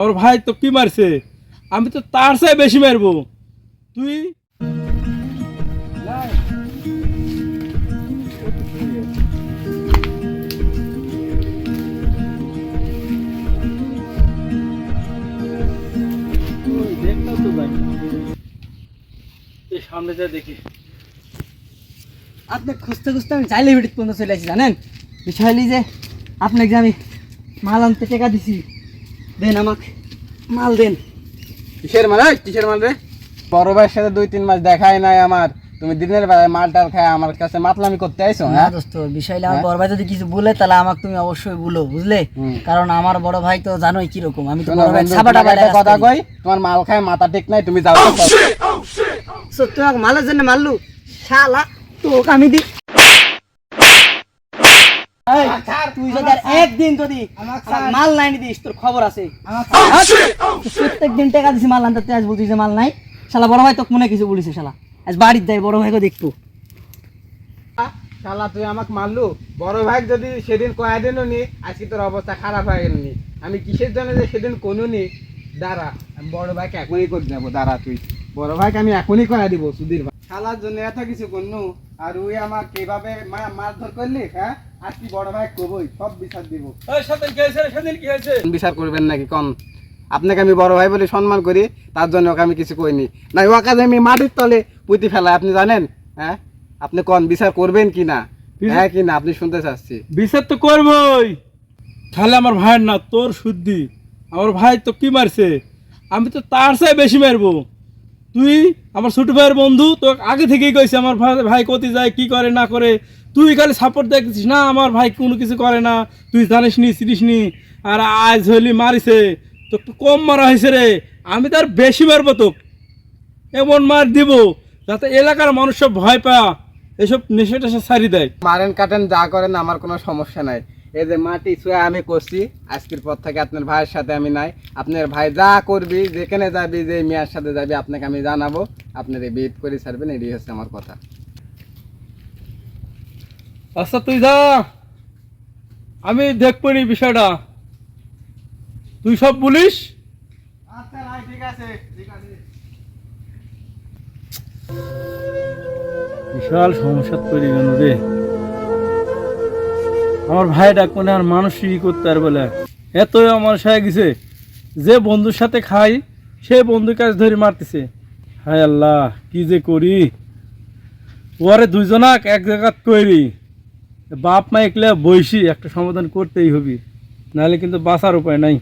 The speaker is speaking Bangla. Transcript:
ওর ভাই তো কি মারছে? আমি তো তার চাই বেশি মারবো। তুই? ওই দেখলাম তো ভাই এই সামনে যা দেখি। আপনি খুঁজতে খুঁজতে আমি চাইলে ভিডিও পর্যন্ত চলে আসি জানেন? বিষয় হলি যে আপনাকে যে আমি মাল আনতে টাকা দিছি দেন আমাকে মাল দেন। কিসের মাল? কিসের মাল রে? বড় ভাইয়ের সাথে দুই তিন মাস দেখাই নাই আমার। তুমি দিনের বেলায় মাল টাল খায় আমার কাছে মাতলামি করতে আইছো হ্যাঁ? দোস্ত বিষয় আমার বড় ভাই যদি কিছু বলে তাহলে আমাকে তুমি অবশ্যই বলো বুঝলে? কারণ আমার বড় ভাই তো জানোই কীরকম। আমি তো বড় ভাই তোমাকে একটা কথা কই তোমার মাল খায় মাথা ঠিক নাই তুমি যাও। তো। সত্যি আমাকে মালের জন্য মারলু? শালা তোকে আমি দি তুই যদি একদিন যদি মাল নাই দিস তোর খবর আছে। প্রত্যেক দিন টাকা দিছি মাল আনতে আজ বলছিস মাল নাই। শালা বড় ভাই তোকে মনে কিছু বলিস শালা। আজ বাড়ির যাই বড় ভাইকে দেখব শালা তুই আমাকে মারলু? বড় ভাই যদি সেদিন কয়া নি আজকে তোর অবস্থা খারাপ হয়ে গেল নি। আমি কিসের জন্য যে সেদিন কোনো নি? দাঁড়া আমি বড় ভাইকে এখনই করে দেবো দাঁড়া তুই। বড় ভাইকে আমি এখনই কয়া দিব সুধীর ভাই। শালার জন্য এত কিছু করনু? আর ওই আমার কীভাবে মা- মারধর করলি হ্যাঁ? আজকে বড় ভাই কবই সব বিচার দিব। ওই সেদিন কি হয়েছে সেদিন কি হয়েছে বিচার করবেন নাকি? কম। আপনাকে আমি বড় ভাই বলে সম্মান করি তার জন্য ওকে আমি কিছু কইনি। না ওকে আমি মাটির তলে পুঁতি ফেলা আপনি জানেন? হ্যাঁ? আপনি কোন বিচার করবেন কি না? হ্যাঁ কি না? আপনি শুনতে চাচ্ছি। বিচার তো করবই। তাহলে আমার ভাইয়ের না তোর শুদ্ধি। আমার ভাই তো কি মারছে? আমি তো তার চাই বেশি মারবো। তুই আমার ছোট ভাইয়ের বন্ধু তো আগে থেকেই কইছে, আমার ভাই কোথায় যায়, কি করে, না করে। তুই খালি সাপোর্ট দেখছিস না, আমার ভাই কোনো কিছু করে না। তুই জানিস নি, চিনিস নি, আর আজ হলি মারিছে। তো কম মারা হয়েছে রে। আমি তার বেশি মারবো তো এমন মার দিব, যাতে এলাকার মানুষ সব ভয় পা এসব নেশা টেশা সারি দেয়। মারেন, কাটেন, যা করেন, আমার কোনো সমস্যা নাই। এই যে মাটি ছুঁয়ে আমি করছি আজকের পর থেকে আপনার ভাইয়ের সাথে আমি নাই। আপনার ভাই যা করবি যেখানে যাবি যে মেয়ের সাথে যাবি আপনাকে আমি জানাব। আপনার এই বিট করে ছাড়বেন এটাই হচ্ছে আমার কথা। আচ্ছা তুই যা। আমি দেখব নি বিষয়টা। তুই সব বলিস? আচ্ছা ঠিক আছে। ঠিক আছে। বিশাল সমস্যা তৈরি রে। আমার ভাইটা কোনে আর মানসিক করতে আর বলে এতই আমার সায় গেছে। যে বন্ধুর সাথে খাই, সে বন্ধুর কাছে ধরে মারতেছে। হায় আল্লাহ, কি যে করি? ওরে দুইজনাক এক জায়গা করি বাপ মা একলে বইসি, একটা সমাধান করতেই হবি। নাহলে কিন্তু বাঁচার উপায় নাই।